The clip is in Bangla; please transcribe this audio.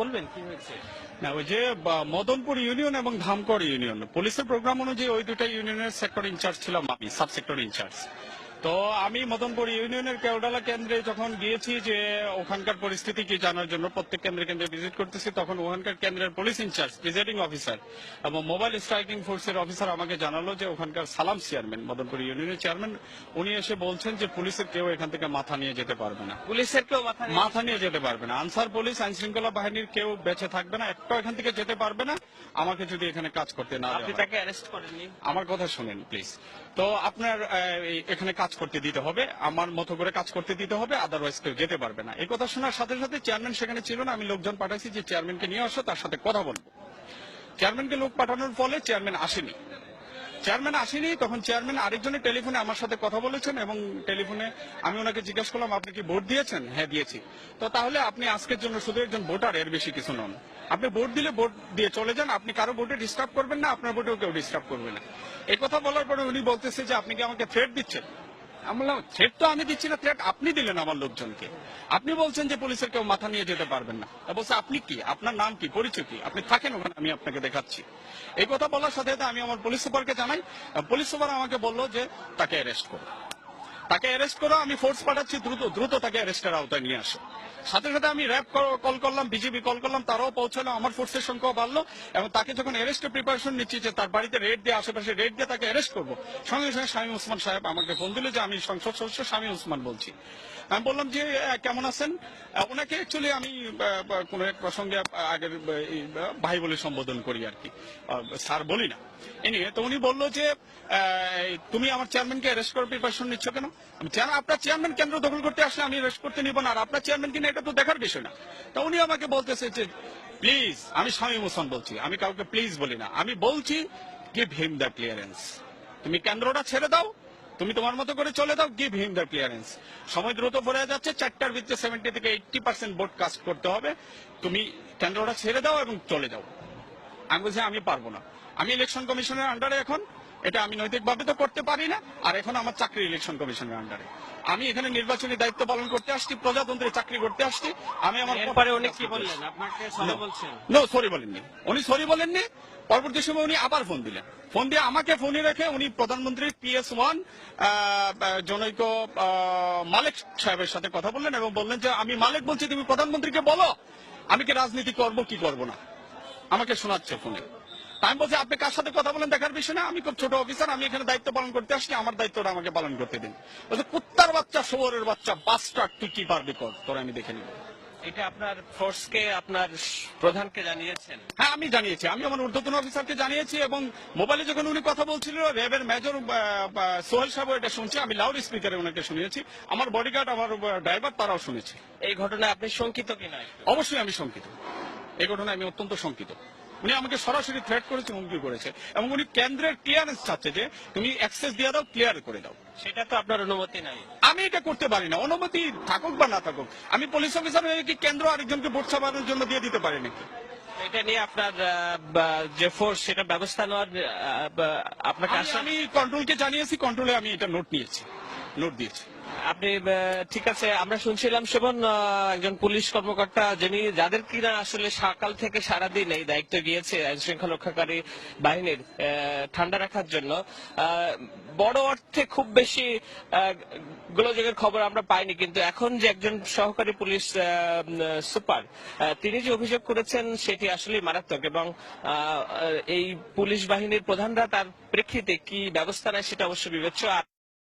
বলবেন, কি হয়েছে? না, ওই যে মদনপুর ইউনিয়ন এবং ধামকর ইউনিয়ন। পুলিশের প্রোগ্রাম অনুযায়ী ওই দুটা ইউনিয়নের সেক্টর ইনচার্জ ছিলাম আমি সাব সেক্টর ইনচার্জ তো আমি মদনপুর ইউনিয়নের কেওডালা কেন্দ্রে যখন গিয়েছি যে ওখানকার পরিস্থিতি কি জানার জন্য প্রত্যেক কেন্দ্রে কেন্দ্রে ভিজিট করতেছি তখন ওখানকার কেন্দ্রের police in charge presiding officer এবং মোবাইল স্ট্রাইকিং ফোর্সের অফিসার আমাকে জানালো যে ওখানকার সালাম চেয়ারম্যান মদনপুর ইউনিয়নের চেয়ারম্যান উনি এসে বলছেন যে পুলিশের কেউ এখান থেকে মাথা নিয়ে যেতে পারবে না। পুলিশের কেউ মাথা নিয়ে যেতে পারবে না। আনসার পুলিশ আইন শৃঙ্খলা বাহিনীর কেউ বেঁচে থাকবে না একটাও এখান থেকে যেতে পারবে না। আমাকে যদি এখানে কাজ করতে না আপনি। তাকে অ্যারেস্ট করেননি? আমার কথা শুনেন প্লিজ তো আপনার এখানে কাজ করতে দিতে হবে, আমার মতো করে কাজ করতে দিতে হবে আদারওয়াইজ কেউ যেতে পারবে না। এই কথা শোনার সাথে সাথে চেয়ারম্যান সেখানে ছিল না, আমি লোকজন পাঠাইছি যে চেয়ারম্যানকে নিয়ে আসো, তার সাথে কথা বলব। চেয়ারম্যানকে লোক পাঠানোর ফলে চেয়ারম্যান আসেনি। চেয়ারম্যান আসেনি, তখন চেয়ারম্যান আরেকজনের টেলিফোনে আমার সাথে কথা বলেছেন এবং টেলিফোনে আমি ওনাকে জিজ্ঞেস করলাম, আপনি কি ভোট দিয়েছেন? হ্যাঁ দিয়েছি। তো তাহলে আপনি আজকের জন্য শুধু একজন ভোটার এর বেশি কিছু নন। আপনি ভোট দিলে ভোট দিয়ে চলে যান, আপনি কারও ভোটে ডিস্টার্ব করবেন না, আপনার ভোটেও কেউ ডিস্টার্ব করবে না। এই কথা বলার পরে উনি বলতেছে যে, আপনি কি আমাকে থ্রেট দিচ্ছেন? আমি বললাম থ্রেট তো আমি দিচ্ছি না থ্রেট আপনি দিলেন আমার লোকজনকে। আপনি বলছেন যে পুলিশের কেউ মাথা নিয়ে যেতে পারবেন না। বলছে, আপনি কি? আপনার নাম কি? পরিচয় কি? আপনি থাকেন ওখানে, আমি আপনাকে দেখাচ্ছি। এই কথা বলার সাথে সাথে আমি আমার পুলিশ সুপারকে জানাই। পুলিশ সুপার আমাকে বলল যে তাকে অ্যারেস্ট করো। তাকে অ্যারেস্ট করো, আমি ফোর্স পাঠাচ্ছি, দ্রুত দ্রুত তাকে অ্যারেস্টের আওতায় নিয়ে আসো। সাথে সাথে আমি র্যাব কল করলাম বিজেপি কল করলাম, তারাও পৌঁছালো, আমার ফোর্সের সংখ্যাও বাড়লো, এবং তাকে যখন অ্যারেস্টের প্রিপারেশন নিচ্ছি যে তার বাড়িতে রেড দিয়ে, আশেপাশে রেড দিয়ে তাকে অ্যারেস্ট করব, সঙ্গে সঙ্গে স্বামী উসমান সাহেব আমাকে ফোন দিল যে আমি সংসদ সদস্য স্বামী উসমান বলছি। আমি বললাম যে কেমন আছেন? ওনাকে অ্যাকচুয়ালি আমি কোনো এক প্রসঙ্গে আগের ভাই বলে সম্বোধন করি আর কি। স্যার বলি না। এ নিয়ে তো উনি বলল যে তুমি আমার চেয়ারম্যানকে অ্যারেস্ট করার প্রিপারেশন নিচ্ছ কেন? আপনার চেয়ারম্যান কেন্দ্র দখল করতে আসলে আমি অ্যারেস্ট করতে নিব না। আর আপনার চেয়ারম্যান কিনা এটা তো দেখার বিষয় না। তো উনি আমাকে বলতেছে যে প্লিজ আমি স্বামী মোসন বলছি, আমি কাউকে প্লিজ বলি না। আমি বলছি গিভ হিম দ্য ক্লিয়ারেন্স তুমি কেন্দ্রটা ছেড়ে দাও, তুমি তোমার মতো করে চলে দাও গিভ হিম দ্য ক্লিয়ারেন্স সময় দ্রুত পড়ে যাচ্ছে, চারটার ভিতরে সেভেন্টি থেকে এইটটি পার্সেন্ট ভোট কাস্ট করতে হবে। তুমি কেন্দ্রটা ছেড়ে দাও এবং চলে যাও। আমি বলছি, আমি পারব না। আমি ইলেকশন কমিশনের আন্ডারে এখন। এটা আমি নৈতিকভাবে তো করতে পারি না আর এখন আমার চাকরি ইলেকশন কমিশনের আন্ডারে আমি এখানে নির্বাচনী দায়িত্ব পালন করতে আসছি প্রজাতন্ত্রের চাকরি করতে আসছি। আমি আমার এরপরে উনি কি বললেন? আপনাকে সরে বলছেন? নো সরি বলেননি। উনি সরি বলেননি। পরবর্তী সময় উনি আবার ফোন দিলেন। ফোন দিয়ে আমাকে ফোনে রেখে উনি প্রধানমন্ত্রী পিএস ওয়ান জনৈক মালিক সাহেবের সাথে কথা বললেন এবং বললেন যে আমি মালিক বলছি তুমি প্রধানমন্ত্রীকে বলো। আমি কি রাজনীতি করব কি করব না? আমাকে শোনাচ্ছে ফোনে আমি বলছি আপনি কার সাথে কথা বলেন দেখার বিষয় না? আমি খুব ছোট অফিসার আমি এখানে দায়িত্ব পালন করতে আসছি আমার দায়িত্বটা আমাকে পালন করতে দিন। বলছে কুত্তার বাচ্চা শোরের বাচ্চা বাস্টার তুই কি পারবি কর? তোরা আমি দেখে নিব। এটা আপনার ফোর্সকে আপনার প্রধানকে জানিয়েছেন? হ্যাঁ আমি জানিয়েছি। আমি আমার ঊর্ধ্বতন অফিসারকে জানিয়েছি এবং মোবাইলে যখন উনি কথা বলছিল র্যাবের মেজর সোহেল সাহেব এটা শুনছে আমি লাউড স্পিকারে ওনাকে শুনিয়েছি। আমার বডিগার্ড আমার ড্রাইভার তারাও শুনেছে। এই ঘটনায় আপনি শঙ্কিত কি নয় অবশ্যই আমি শঙ্কিত। এই ঘটনায় আমি অত্যন্ত শঙ্কিত। উনি আমাকে সরাসরি থ্রেট করেছে হুমকি করেছে এবং উনি কেন্দ্রের ক্লিয়ারেন্স চাচ্ছে যে তুমি অ্যাক্সেস দিয়ে দাও ক্লিয়ার করে দাও। সেটা তো আপনার অনুমতি নাই। আমি এটা করতে পারি না। অনুমতি থাকুক বা না থাকুক আমি পুলিশ অফিসার হয়ে কি কেন্দ্র আরেকজনকে ভোট ছাপানোর জন্য দিয়ে দিতে পারি নাকি? এটা নিয়ে আপনার যে ফোর্স সেটা ব্যবস্থা নেওয়ার আপনাকে আমি কন্ট্রোলকে জানিয়েছি কন্ট্রোলে আমি এটা নোট নিয়েছি। নোট দিয়েছি। আপনি ঠিক আছে আমরা শুনছিলাম শোভন আহ, একজন পুলিশ কর্মকর্তা যিনি যাদের কিনা আসলে সকাল থেকে সারাদিন এই দায়িত্ব গিয়েছে আইন শৃঙ্খলা রক্ষাকারী বাহিনীর ঠান্ডা রাখার জন্য। বড় অর্থে খুব বেশি গোলযোগের খবর আমরা পাইনি কিন্তু এখন যে একজন সহকারী পুলিশ সুপার তিনি যে অভিযোগ করেছেন সেটি আসলে মারাত্মক এবং এই পুলিশ বাহিনীর প্রধানরা তার প্রেক্ষিতে কি ব্যবস্থা নেয় সেটা অবশ্য বিবেচ্য।